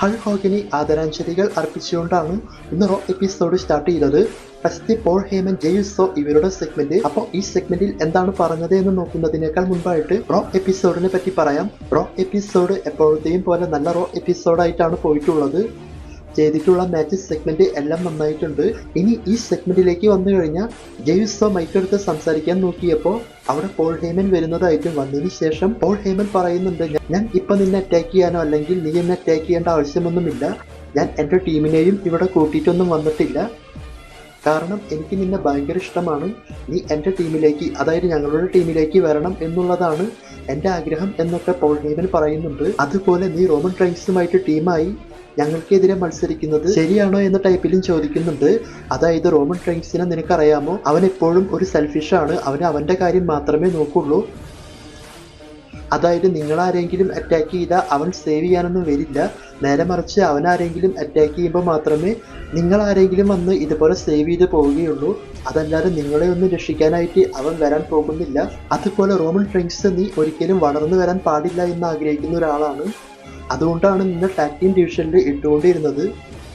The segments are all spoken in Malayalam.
ഹൾ ഹോഗിന് ആദരാഞ്ജലികൾ അർപ്പിച്ചുകൊണ്ടാണ് ഇന്ന് റോ എപ്പിസോഡ് സ്റ്റാർട്ട് ചെയ്തത്. പ്രസിദ്ധി പോൾ ഹേമൻ ജെയ്സോ ഇവരുടെ സെഗ്മെന്റ് അപ്പോൾ ഈ സെഗ്മെന്റിൽ എന്താണ് പറഞ്ഞത് എന്ന് നോക്കുന്നതിനേക്കാൾ മുൻപായിട്ട് റോ എപ്പിസോഡിനെ പറ്റി പറയാം. റോ എപ്പിസോഡ് എപ്പോഴത്തെയും പോലെ നല്ല റോ എപ്പിസോഡായിട്ടാണ് പോയിട്ടുള്ളത്. ചെയ്തിട്ടുള്ള മാച്ച് സെഗ്മെന്റ് എല്ലാം നന്നായിട്ടുണ്ട്. ഇനി ഈ സെഗ്മെന്റിലേക്ക് വന്നു കഴിഞ്ഞാൽ ജെയ്സോ മൈക്കെടുത്ത് സംസാരിക്കാൻ നോക്കിയപ്പോൾ അവിടെ പോൾ ഹേമൻ വരുന്നതായിട്ടും വന്നതിന് ശേഷം പോൾ ഹേമൻ പറയുന്നുണ്ട് "ഞാൻ- ഇപ്പൊ നിന്നെ അറ്റാക്ക് ചെയ്യാനോ അല്ലെങ്കിൽ നീ എന്നെ അറ്റാക്ക് ചെയ്യേണ്ട ആവശ്യമൊന്നുമില്ല. ഞാൻ എന്റെ ടീമിനെയും ഇവിടെ കൂട്ടിയിട്ടൊന്നും വന്നിട്ടില്ല. കാരണം എനിക്ക് നിന്നെ ഭയങ്കര ഇഷ്ടമാണ്. നീ എന്റെ ടീമിലേക്ക് അതായത് ഞങ്ങളുടെ ടീമിലേക്ക് വരണം എന്നുള്ളതാണ് എന്റെ ആഗ്രഹം എന്നൊക്കെ പോൾ ഹേമൻ പറയുന്നുണ്ട്. അതുപോലെ നീ റോമൻ ട്രൈൻസുമായിട്ട് ടീമായി ഞങ്ങൾക്കെതിരെ മത്സരിക്കുന്നത് ശരിയാണോ എന്ന ടൈപ്പിലും ചോദിക്കുന്നുണ്ട്. അതായത് റോമൻ ട്രെയിൻസിനെ നിനക്കറിയാമോ? അവൻ എപ്പോഴും ഒരു സെൽഫിഷാണ് അവൻ അവന്റെ കാര്യം മാത്രമേ നോക്കുള്ളൂ. അതായത് നിങ്ങൾ ആരെങ്കിലും അറ്റാക്ക് ചെയ്താൽ അവൻ സേവ് ചെയ്യാനൊന്നും വരില്ല. നേരെ മറിച്ച് അവൻ ആരെങ്കിലും അറ്റാക്ക് ചെയ്യുമ്പോൾ മാത്രമേ നിങ്ങൾ ആരെങ്കിലും വന്ന് ഇതുപോലെ സേവ് ചെയ്ത് പോവുകയുള്ളൂ. അതല്ലാതെ നിങ്ങളെ ഒന്നും രക്ഷിക്കാനായിട്ട് അവൻ വരാൻ പോകുന്നില്ല. അതുപോലെ റോമൻ ഫ്രണ്ട്സ് നീ ഒരിക്കലും വളർന്നു വരാൻ പാടില്ല എന്ന് ആഗ്രഹിക്കുന്ന ഒരാളാണ്. അതുകൊണ്ടാണ് നിന്നെ ടാക് ടീം ഡിവിഷനിൽ ഇട്ടുകൊണ്ടിരുന്നത്.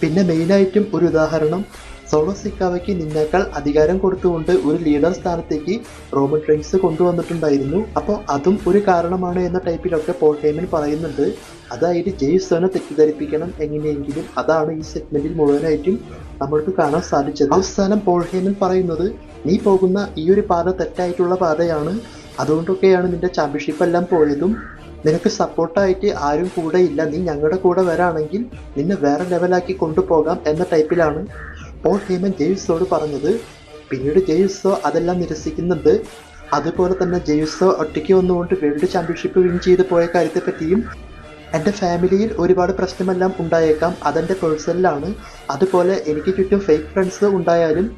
പിന്നെ മെയിനായിട്ടും ഒരു ഉദാഹരണം സോളോ സിക്കാവയ്ക്ക് നിന്നേക്കാൾ അധികാരം കൊടുത്തുകൊണ്ട് ഒരു ലീഡർ സ്ഥാനത്തേക്ക് റോമൻ ട്രെയിൻസ് കൊണ്ടുവന്നിട്ടുണ്ടായിരുന്നു. അപ്പോൾ അതും ഒരു കാരണമാണ് എന്ന ടൈപ്പിലൊക്കെ പോൾ ഹേമൻ പറയുന്നുണ്ട്. അതായത് ജെയ്സോനെ തെറ്റിദ്ധരിപ്പിക്കണം എങ്ങനെയെങ്കിലും അതാണ് ഈ സെഗ്മെന്റിൽ മുഴുവനായിട്ടും നമ്മൾക്ക് കാണാൻ സാധിച്ചത്. അവസാനം പോൾ ഹേമൻ പറയുന്നത് നീ പോകുന്ന ഈ ഒരു പാത തെറ്റായിട്ടുള്ള പാതയാണ്. അതുകൊണ്ടൊക്കെയാണ് നിന്റെ ചാമ്പ്യൻഷിപ്പ് എല്ലാം പോയതും. നിനക്ക് സപ്പോർട്ടായിട്ട് ആരും കൂടെ ഇല്ല. നീ ഞങ്ങളുടെ കൂടെ വരാണെങ്കിൽ നിന്നെ വേറെ ലെവലാക്കി കൊണ്ടുപോകാം എന്ന ടൈപ്പിലാണ് പോൾ ഹേമൻ ജെയ്സോട് പറഞ്ഞത്. പിന്നീട് ജെയ്സോ അതെല്ലാം നിരസിക്കുന്നുണ്ട്. അതുപോലെ തന്നെ ജെയ്സോ ഒറ്റയ്ക്ക് വന്നുകൊണ്ട് വേൾഡ് ചാമ്പ്യൻഷിപ്പ് വിൻ ചെയ്ത് പോയ കാര്യത്തെ പറ്റിയും എന്റെ ഫാമിലിയിൽ ഒരുപാട് പ്രശ്നമെല്ലാം ഉണ്ടായേക്കാം. അതെന്റെ പേഴ്സണലാണ് അതുപോലെ എനിക്ക് ചുറ്റും ഫേക്ക് ഫ്രണ്ട്സ് ഉണ്ടായാലും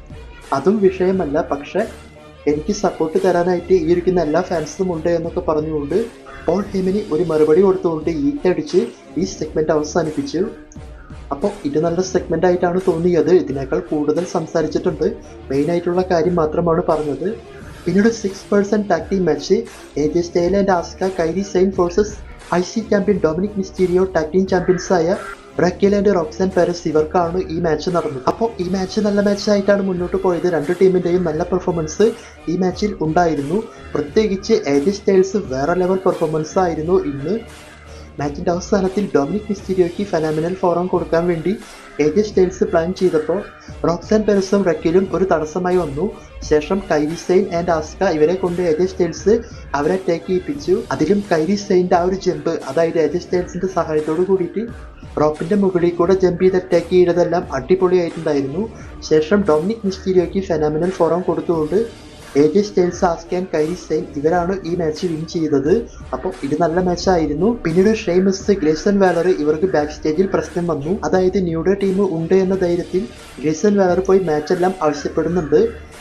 അതും വിഷയമല്ല. പക്ഷേ എനിക്ക് സപ്പോർട്ട് തരാനായിട്ട് ഈ ഇരിക്കുന്ന എല്ലാ ഫാൻസും ഉണ്ട് എന്നൊക്കെ പറഞ്ഞുകൊണ്ട് പോൾ ഹിമിന് ഒരു മറുപടി കൊടുത്തുകൊണ്ട് ഈറ്റടിച്ച് ഈ സെഗ്മെന്റ് അവസാനിപ്പിച്ചു. അപ്പോൾ ഇത് നല്ല സെഗ്മെന്റ് ആയിട്ടാണ് തോന്നിയത്. ഇതിനേക്കാൾ കൂടുതൽ സംസാരിച്ചിട്ടുണ്ട്. മെയിൻ ആയിട്ടുള്ള കാര്യം മാത്രമാണ് പറഞ്ഞത്. പിന്നീട് six person tag team match A J Styles and Asuka Kairi Sane forces I C champion Dominik Mysterio tag team ചാമ്പ്യൻസായ Raquel and Roxanne Perez ഇവർക്കാണ് ഈ മാച്ച് നടന്നത്. അപ്പോൾ ഈ മാച്ച് നല്ല മാച്ചായിട്ടാണ് മുന്നോട്ട് പോയത്. രണ്ട് ടീമിന്റെയും നല്ല പെർഫോമൻസ് ഈ മാച്ചിൽ ഉണ്ടായിരുന്നു. പ്രത്യേകിച്ച് ഏജി സ്റ്റൈൽസ് വേറെ ലെവൽ പെർഫോമൻസ് ആയിരുന്നു. ഇന്ന് മാച്ചിന്റെ അവസാനത്തിൽ ഡൊമിനിക് മിസ്റ്റീരിയോയ്ക്ക് ഫെനാമിനൽ ഫോറം കൊടുക്കാൻ വേണ്ടി ഏജി സ്റ്റൈൽസ് പ്ലാൻ ചെയ്തപ്പോൾ റോക്സൻ പെരസും റക്കിലും ഒരു തടസ്സമായി വന്നു. ശേഷം കൈരി സെയിൻ ആൻഡ് ആസ്ക ഇവരെ കൊണ്ട് ഏജി സ്റ്റൈൽസ് അവരെ ടേക്ക് ചെയ്യിപ്പിച്ചു. അതിലും കൈരി സെയിന്റെ ആ ഒരു ജമ്പ് അതായത് ഏജി സ്റ്റൈൽസിന്റെ സഹായത്തോട് കൂടിയിട്ട് റോപ്പിന്റെ മുകളിൽ കൂടെ ജമ്പ് ചെയ്ത് അറ്റാക്ക് ചെയ്തതെല്ലാം അടിപൊളിയായിട്ടുണ്ടായിരുന്നു. ശേഷം ഡൊമിനിക് മിസ്റ്റീരിയോയ്ക്ക് ഫെനാമിനൽ ഫോറം കൊടുത്തുകൊണ്ട് എ ജെ സ്റ്റൈൽസ് ആസ്കാൻ കൈരി സെയിൻ ഇവരാണ് ഈ മാച്ച് വിൻ ചെയ്തത്. അപ്പോൾ ഇത് നല്ല മാച്ചായിരുന്നു പിന്നീട് ഷെയ്മസ് ഗ്രേസൺ വാലർ ഇവർക്ക് ബാക്ക് സ്റ്റേജിൽ പ്രശ്നം വന്നു. അതായത് ന്യൂഡേ ടീം ഉണ്ട് എന്ന ധൈര്യത്തിൽ ഗ്രേസൺ വാലർ പോയി മാച്ചെല്ലാം ആവശ്യപ്പെടുന്നുണ്ട്.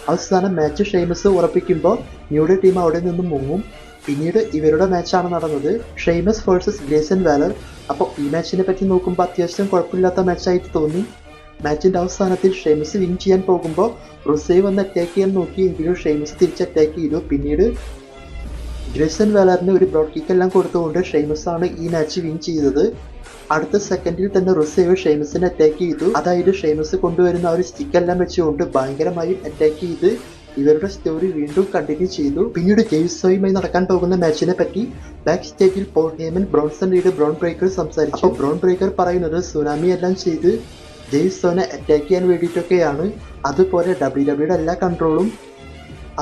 അവസാനം മാച്ച് ഷെയ്മസ് ഉറപ്പിക്കുമ്പോൾ ന്യൂഡേ ടീം അവിടെ നിന്നും മുങ്ങും. പിന്നീട് ഇവരുടെ മാച്ചാണ് നടന്നത്. ഷെയ്മസ് വേഴ്സസ് ഗ്രേസൻ വാലർ അപ്പോൾ ഈ മാച്ചിനെ പറ്റി നോക്കുമ്പോൾ അത്യാവശ്യം കുഴപ്പമില്ലാത്ത മാച്ചായിട്ട് തോന്നി. മാച്ചിന്റെ അവസാനത്തിൽ ഷെയ്മസ് വിൻ ചെയ്യാൻ പോകുമ്പോൾ റുസൈ വന്ന് അറ്റാക്ക് ചെയ്യാൻ നോക്കി എങ്കിലും ഷെയ്മസ് തിരിച്ച് അറ്റാക്ക് ചെയ്തു. പിന്നീട് ഗ്രേസൻ വാലറിന് ഒരു ബ്രോഡ് കിക്ക് എല്ലാം കൊടുത്തുകൊണ്ട് ഷെയ്മസ് ആണ് ഈ മാച്ച് വിൻ ചെയ്തത്. അടുത്ത സെക്കൻഡിൽ തന്നെ റുസേവ് ഷെയ്മസിനെ അറ്റാക്ക് ചെയ്തു. അതായത് ഷെയ്മസ് കൊണ്ടുവരുന്ന ഒരു സ്റ്റിക്ക് എല്ലാം വെച്ചുകൊണ്ട് ഭയങ്കരമായി അറ്റാക്ക് ചെയ്ത് ഇവരുടെ സ്റ്റോറി വീണ്ടും കണ്ടിന്യൂ ചെയ്തു. പിന്നീട് ജെയ്സോയുമായി നടക്കാൻ പോകുന്ന മാച്ചിനെ പറ്റി ബാക്ക് സ്റ്റേജിൽ Paul Heyman Bronson Reed Bron Breakker സംസാരിച്ചു. അപ്പോൾ ബ്രോൺ ബ്രേക്കർ പറയുന്നത് സുനാമി എല്ലാം ചെയ്ത് ജെയ്സോനെ അറ്റാക്ക് ചെയ്യാൻ വേണ്ടിയിട്ടൊക്കെയാണ്. അതുപോലെ ഡബ്ല്യു ഡബ്ല്യുടെ എല്ലാ കൺട്രോളും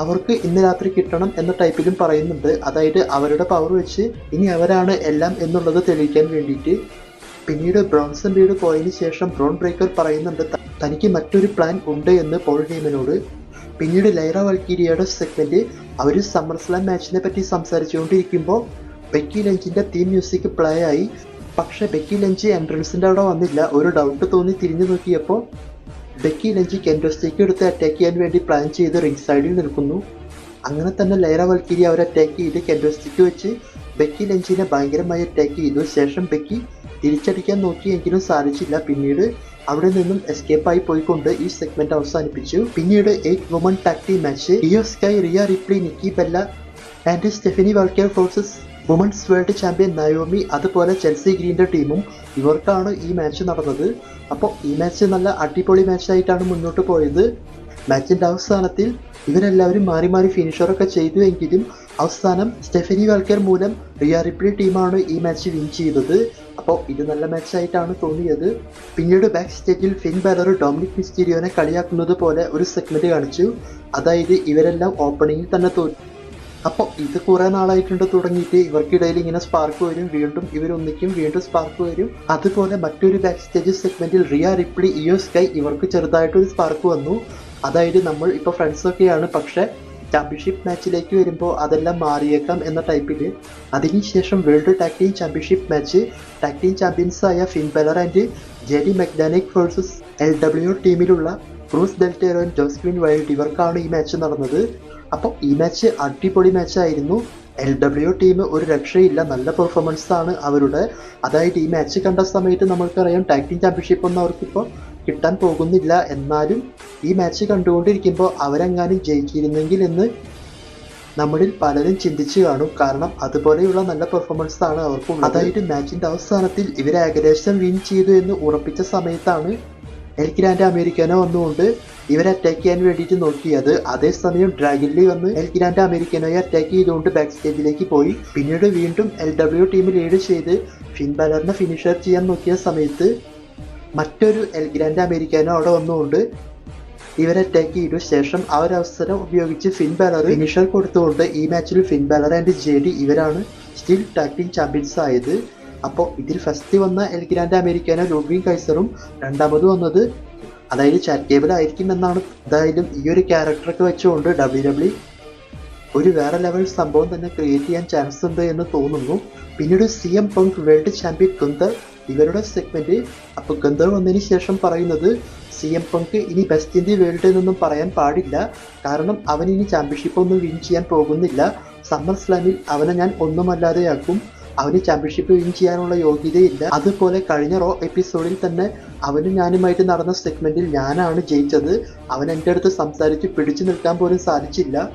അവർക്ക് ഇന്ന് രാത്രി കിട്ടണം എന്ന ടൈപ്പിലും പറയുന്നുണ്ട്. അതായത് അവരുടെ പവർ വെച്ച് ഇനി അവരാണ് എല്ലാം എന്നുള്ളത് തെളിയിക്കാൻ വേണ്ടിയിട്ട്. പിന്നീട് ബ്രോൺസൺ ലീഡ് പോയതിനു ശേഷം ബ്രോൺ ബ്രേക്കർ പറയുന്നുണ്ട് തനിക്ക് മറ്റൊരു പ്ലാൻ ഉണ്ട് എന്ന് പോൾ ഹേമനോട് പിന്നീട് ലൈറ വൽക്കീരിയുടെ സെഗ്മെന്റ് അവർ സമ്മർ സ്ലാം മാച്ചിനെ പറ്റി സംസാരിച്ചുകൊണ്ടിരിക്കുമ്പോൾ ബെക്കി ലഞ്ചിന്റെ തീം മ്യൂസിക് പ്ലേ ആയി. പക്ഷെ ബെക്കി ലഞ്ച് എൻട്രൻസിന്റെ അവിടെ വന്നില്ല. ഒരു ഡൗട്ട് തോന്നി തിരിഞ്ഞു നോക്കിയപ്പോൾ ബെക്കി ലഞ്ച് കെൻഡോസ്റ്റേക്ക് എടുത്ത് അറ്റാക്ക് ചെയ്യാൻ വേണ്ടി പ്ലാൻ ചെയ്ത് റിംഗ് സൈഡിൽ നിൽക്കുന്നു. അങ്ങനെ തന്നെ ലൈറ വൽക്കിരി അവർ അറ്റാക്ക് ചെയ്ത് കെൻഡോസ്റ്റിക്ക് വെച്ച് ബെക്കി ലഞ്ചിനെ ഭയങ്കരമായി അറ്റാക്ക് ചെയ്തു. ശേഷം ബെക്കി തിരിച്ചടിക്കാൻ നോക്കിയെങ്കിലും സാധിച്ചില്ല. പിന്നീട് അവിടെ നിന്നും എസ്കേപ്പ് ആയി പോയിക്കൊണ്ട് ഈ സെഗ്മെന്റ് അവസാനിപ്പിച്ചു. പിന്നീട് eight woman tag team match Iyo Sky Rhea Ripley Nikki Bella and Stephanie Walker forces women's world champion Naomi അതുപോലെ ചെൽസി ഗ്രീന്റെ ടീമും ഇവർക്കാണ് ഈ മാച്ച് നടന്നത്. അപ്പോൾ ഈ മാച്ച് നല്ല അടിപൊളി മാച്ചായിട്ടാണ് മുന്നോട്ട് പോയത്. മാച്ചിന്റെ അവസാനത്തിൽ ഇവരെല്ലാവരും മാറി മാറി ഫിനിഷറൊക്കെ ചെയ്തു എങ്കിലും അവസാനം സ്റ്റെഫനി വാൽക്കർ മൂലം റിയ റിപ്ലി ടീമാണ് ഈ മാച്ച് വിൻ ചെയ്തത്. അപ്പോൾ ഇത് നല്ല മാച്ചായിട്ടാണ് തോന്നിയത്. പിന്നീട് ബാക്ക് സ്റ്റേജിൽ ഫിൻ ബാലർ ഡൊമിനിക് മിസ്റ്റീരിയോനെ കളിയാക്കുന്നത് പോലെ ഒരു സെഗ്മെന്റ് കാണിച്ചു. അതായത് ഇവരെല്ലാം ഓപ്പണിങ്ങിൽ തന്നെ തോറ്റു. അപ്പോൾ ഇത് കുറേ നാളായിട്ടുണ്ട് തുടങ്ങിയിട്ട് ഇവർക്കിടയിൽ ഇങ്ങനെ സ്പാർക്ക് വരും വീണ്ടും ഇവരൊന്നിക്കും വീണ്ടും സ്പാർക്ക് വരും. അതുപോലെ മറ്റൊരു ബാക്ക് സ്റ്റേജ് സെഗ്മെന്റിൽ റിയ റിപ്ലി ഇയോ സ്കൈ ഇവർക്ക് ചെറുതായിട്ടൊരു സ്പാർക്ക് വന്നു. അതായത് നമ്മൾ ഇപ്പോൾ ഫ്രണ്ട്സൊക്കെയാണ് പക്ഷേ ചാമ്പ്യൻഷിപ്പ് മാച്ചിലേക്ക് വരുമ്പോൾ അതെല്ലാം മാറിയേക്കാം എന്ന ടൈപ്പിൽ അതിനുശേഷം world tag team championship match tag team ചാമ്പ്യൻസായ Finn Balor and JD McDonagh versus L W ടീമിലുള്ള Cruz Del Toro and Joaquin Wilde ഇവർക്കാണ് ഈ മാച്ച് നടന്നത്. അപ്പോൾ ഈ മാച്ച് അടിപൊളി മാച്ചായിരുന്നു എൽ ഡബ്ല്യു ടീം ഒരു രക്ഷയില്ല നല്ല പെർഫോമൻസ് ആണ് അവരുടെ. അതായത് ഈ മാച്ച് കണ്ട സമയത്ത് നമ്മൾക്കറിയാം ടാഗ് ടീം ചാമ്പ്യൻഷിപ്പ് ഒന്നും അവർക്കിപ്പോൾ കിട്ടാൻ പോകുന്നില്ല. എന്നാലും ഈ മാച്ച് കണ്ടുകൊണ്ടിരിക്കുമ്പോൾ അവരെങ്ങാനും ജയിച്ചിരുന്നെങ്കിൽ എന്ന് നമ്മളിൽ പലരും ചിന്തിച്ചു കാണും. കാരണം അതുപോലെയുള്ള നല്ല പെർഫോമൻസ് ആണ് അവർക്ക് അതായത് മാച്ചിന്റെ അവസാനത്തിൽ ഇവർ ഏകദേശം വിൻ ചെയ്തു എന്ന് ഉറപ്പിച്ച സമയത്താണ് എൽ ഗ്രാൻഡ് അമേരിക്കാനോ വന്നുകൊണ്ട് ഇവരെ അറ്റാക്ക് ചെയ്യാൻ വേണ്ടിയിട്ട് നോക്കിയത്. അതേസമയം ഡ്രാഗിലി വന്ന് എൽ ഗ്രാൻഡ് അമേരിക്കനോയെ അറ്റാക്ക് ചെയ്തുകൊണ്ട് ബാക്ക് സ്റ്റേജിലേക്ക് പോയി. പിന്നീട് വീണ്ടും എൽ ഡബ്ല്യു ടീം ലീഡ് ചെയ്ത് ഫിൻ ബാലറിനെ ഫിനിഷർ ചെയ്യാൻ നോക്കിയ സമയത്ത് മറ്റൊരു എൽ ഗ്രാൻഡ് അമേരിക്കാനോ അവിടെ വന്നുകൊണ്ട് ഇവരെ അറ്റാക്ക് ചെയ്തു. ശേഷം ആ ഒരു അവസരം ഉപയോഗിച്ച് ഫിൻ ബാലർ ഫിനിഷർ കൊടുത്തുകൊണ്ട് ഈ മാച്ചിൽ Finn Balor and J D ഇവരാണ് സ്റ്റിൽ ടാക്ടിങ് ചാമ്പ്യൻസ് ആയത്. അപ്പോൾ ഇതിൽ ഫസ്റ്റ് വന്ന എൽ ഗ്രാൻഡ് അമേരിക്കാനോ ലോഗിൻ കൈസറും രണ്ടാമത് വന്നത് അതായത് ചാരിറ്റേബിൾ ആയിരിക്കും എന്നാണ്. എന്തായാലും ഈ ഒരു ക്യാരക്ടറൊക്കെ വെച്ചുകൊണ്ട് ഡബ്ല്യു ഡബ്ല്യു ഒരു വേറെ ലെവൽ സംഭവം തന്നെ ക്രിയേറ്റ് ചെയ്യാൻ ചാൻസ് ഉണ്ട് എന്ന് തോന്നുന്നു. പിന്നീട് C M Punk world champion Gunther ഇവരുടെ സെഗ്മെന്റ് അപ്പോൾ ഗന്ധർവ് വന്നതിന് ശേഷം പറയുന്നത് സി എം പങ്ക് ഇനി ബെസ്റ്റ് ഇന്ത്യ വേൾഡ് എന്നൊന്നും പറയാൻ പാടില്ല. കാരണം അവൻ ഇനി ചാമ്പ്യൻഷിപ്പ് ഒന്നും വിൻ ചെയ്യാൻ പോകുന്നില്ല. സമ്മർ സ്ലാമിൽ അവനെ ഞാൻ ഒന്നുമല്ലാതെയാക്കും. അവന് ചാമ്പ്യൻഷിപ്പ് വിൻ ചെയ്യാനുള്ള യോഗ്യതയില്ല. അതുപോലെ കഴിഞ്ഞ റോ എപ്പിസോഡിൽ തന്നെ അവനും ഞാനുമായിട്ട് നടന്ന സെഗ്മെന്റിൽ ഞാനാണ് ജയിച്ചത്. അവൻ എന്റെ അടുത്ത് സംസാരിച്ച് പിടിച്ചു നിൽക്കാൻ പോലും സാധിച്ചില്ല.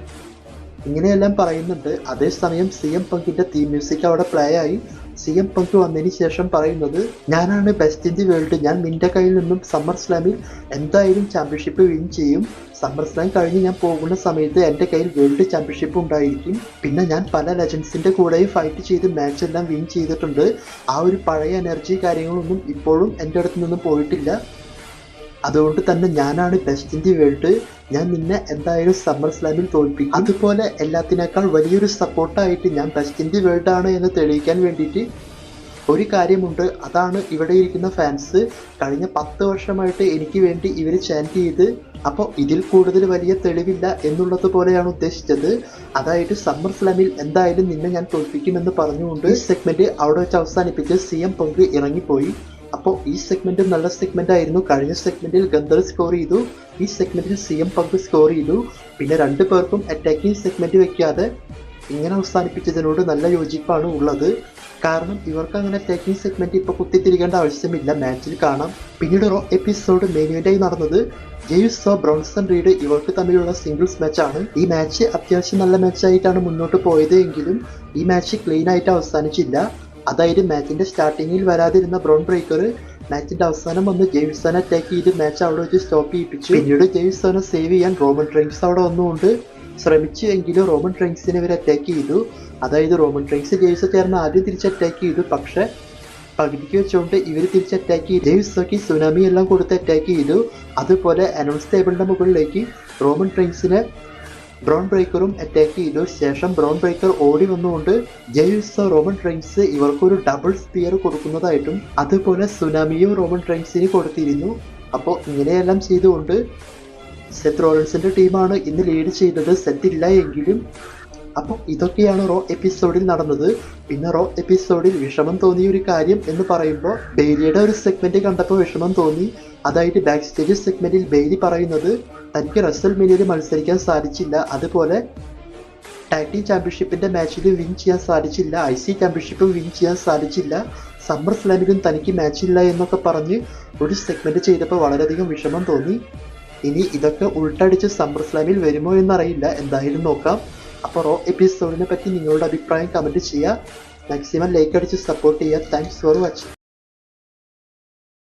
ഇങ്ങനെയെല്ലാം പറയുന്നുണ്ട്. അതേസമയം സി എം പങ്കിന്റെ തീം മ്യൂസിക് അവിടെ പ്ലേ ആയി. സി എം പങ്ക് വന്നതിന് ശേഷം പറയുന്നത് ഞാനാണ് ബെസ്റ്റ് ഇൻ ദി വേൾഡ് ഞാൻ നിന്റെ കയ്യിൽ നിന്നും സമ്മർ സ്ലാമിൽ എന്തായാലും ചാമ്പ്യൻഷിപ്പ് വിൻ ചെയ്യും. സമ്മർ സ്ലാം കഴിഞ്ഞ് ഞാൻ പോകുന്ന സമയത്ത് എന്റെ കയ്യിൽ വേൾഡ് ചാമ്പ്യൻഷിപ്പ് ഉണ്ടായിരിക്കും. പിന്നെ ഞാൻ പല ലെജൻസിന്റെ കൂടെയും ഫൈറ്റ് ചെയ്ത് മാച്ച് എല്ലാം വിൻ ചെയ്തിട്ടുണ്ട്. ആ ഒരു പഴയ എനർജി കാര്യങ്ങളൊന്നും ഇപ്പോഴും എന്റെ അടുത്ത് നിന്നും പോയിട്ടില്ല. അതുകൊണ്ട് തന്നെ ഞാനാണ് ബെസ്റ്റ് ഇൻ വേൾഡ്. ഞാൻ നിന്നെ എന്തായാലും സമ്മർ സ്ലാമിൽ തോൽപ്പിക്കും. അതുപോലെ എല്ലാത്തിനേക്കാൾ വലിയൊരു സപ്പോർട്ടായിട്ട് ഞാൻ ബെസ്റ്റ് ഇൻ വേൾഡ് ആണ് എന്ന് തെളിയിക്കാൻ വേണ്ടിയിട്ട് ഒരു കാര്യമുണ്ട്. അതാണ് ഇവിടെ ഇരിക്കുന്ന ഫാൻസ് കഴിഞ്ഞ പത്ത് വർഷമായിട്ട് എനിക്ക് വേണ്ടി ഇവർ ചാന്റ് ചെയ്ത് അപ്പോൾ ഇതിൽ കൂടുതൽ വലിയ തെളിവില്ല എന്നുള്ളത് പോലെയാണ് ഉദ്ദേശിച്ചത്. അതായത് സമ്മർ സ്ലാമിൽ എന്തായാലും നിന്നെ ഞാൻ തോൽപ്പിക്കുമെന്ന് പറഞ്ഞുകൊണ്ട് സെഗ്മെന്റ് അവിടെ വെച്ച് അവസാനിപ്പിച്ച് സി എം പങ്ക് ഇറങ്ങിപ്പോയി. അപ്പോൾ ഈ സെഗ്മെന്റ് നല്ല സെഗ്മെന്റ് ആയിരുന്നു. കഴിഞ്ഞ സെഗ്മെന്റിൽ ഗന്ധർ സ്കോർ ചെയ്തു. ഈ സെഗ്മെന്റിൽ സി എം പങ്ക് സ്കോർ ചെയ്തു. പിന്നെ രണ്ടു പേർക്കും അറ്റാക്കിംഗ് സെഗ്മെന്റ് വെക്കാതെ ഇങ്ങനെ അവസാനിപ്പിച്ചതിനോട് നല്ല യോജിപ്പാണ് ഉള്ളത്. കാരണം ഇവർക്ക് അങ്ങനെ അറ്റാക്കിംഗ് സെഗ്മെന്റ് ഇപ്പോൾ കുത്തിത്തിരിക്കേണ്ട ആവശ്യമില്ല. മാച്ചിൽ കാണാം. പിന്നീട് റോ എപ്പിസോഡ് ഇവന്റായി നടന്നത് ജെയ്സോ ബ്രോൺസൺ റീഡ് ഇവർക്ക് തമ്മിലുള്ള സിംഗിൾസ് മാച്ചാണ് ഈ മാച്ച് അത്യാവശ്യം നല്ല മാച്ചായിട്ടാണ് മുന്നോട്ട് പോയത് എങ്കിലും ഈ മാച്ച് ക്ലീൻ ആയിട്ട് അവസാനിച്ചില്ല. അതായത് മാച്ചിന്റെ സ്റ്റാർട്ടിങ്ങിൽ വരാതിരുന്ന ബ്രൗൺ ബ്രേക്കർ മാച്ചിന്റെ അവസാനം വന്ന് ജെയ്സോനെ അറ്റാക്ക് ചെയ്ത് മാച്ച് അവിടെ വെച്ച് സ്റ്റോപ്പ് ചെയ്യിപ്പിച്ചു. പിന്നീട് ജെയ്സോനെ സേവ് ചെയ്യാൻ റോമൻ ട്രെയിൻസ് അവിടെ വന്നുകൊണ്ട് ശ്രമിച്ചു എങ്കിലും റോമൻ ട്രെയിൻസിനെ ഇവർ അറ്റാക്ക് ചെയ്തു. അതായത് റോമൻ ട്രെയിൻസ് ജെയിംസ് ചേർന്ന് ആദ്യം തിരിച്ച് അറ്റാക്ക് ചെയ്തു. പക്ഷേ പകുതിക്ക് വെച്ചുകൊണ്ട് ഇവർ തിരിച്ച് അറ്റാക്ക് ചെയ്തു. ജെയ്സോക്ക് സുനാമി എല്ലാം കൊടുത്ത് അറ്റാക്ക് ചെയ്തു. അതുപോലെ അനൗൺസ് ടേബിളിന്റെ മുകളിലേക്ക് റോമൻ ട്രെയിൻസിനെ ബ്രൗൺ ബ്രേക്കറും അറ്റാക്ക് ചെയ്തു ശേഷം ബ്രൗൺ ബ്രേക്കർ ഓടി വന്നുകൊണ്ട് ജെയ്സ് റോമൻ ട്രെയിൻസ് ഇവർക്കൊരു ഡബിൾ സ്പിയർ കൊടുക്കുന്നതായിട്ടും അതുപോലെ സുനാമിയും റോമൻ ട്രെയിൻസിന് കൊടുത്തിരുന്നു. അപ്പോൾ ഇങ്ങനെയെല്ലാം ചെയ്തുകൊണ്ട് സെത്ത് റോളൻസിന്റെ ടീമാണ് ഇന്ന് ലീഡ് ചെയ്തത്. സെത്തില്ല എങ്കിലും അപ്പോൾ ഇതൊക്കെയാണ് റോ എപ്പിസോഡിൽ നടന്നത്. പിന്നെ റോ എപ്പിസോഡിൽ വിഷമം തോന്നിയ ഒരു കാര്യം എന്ന് പറയുമ്പോൾ ബെയ്ലിയുടെ ഒരു സെഗ്മെന്റ് കണ്ടപ്പോൾ വിഷമം തോന്നി. അതായത് ബാക്ക് സ്റ്റേജ് സെഗ്മെന്റിൽ ബെയ്ലി പറയുന്നത് തനിക്ക് റസൽ മിനിയിൽ മത്സരിക്കാൻ സാധിച്ചില്ല. അതുപോലെ ടാഗ് ടീം ചാമ്പ്യൻഷിപ്പിന്റെ മാച്ചിൽ വിൻ ചെയ്യാൻ സാധിച്ചില്ല. ഐ സി ചാമ്പ്യൻഷിപ്പ് വിൻ ചെയ്യാൻ സാധിച്ചില്ല. സമ്മർ സ്ലാമിലും തനിക്ക് മാച്ചില്ല എന്നൊക്കെ പറഞ്ഞ് ഒരു സെഗ്മെന്റ് ചെയ്തപ്പോൾ വളരെയധികം വിഷമം തോന്നി. ഇനി ഇതൊക്കെ ഉൾട്ടടിച്ച് സമ്മർ സ്ലാമിൽ വരുമോ എന്നറിയില്ല. എന്തായാലും നോക്കാം. അപ്പോൾ റോ എപ്പിസോഡിനെ പറ്റി നിങ്ങളുടെ അഭിപ്രായം കമന്റ് ചെയ്യുക. മാക്സിമം ലൈക്ക് അടിച്ച് സപ്പോർട്ട് ചെയ്യുക. Thanks for watching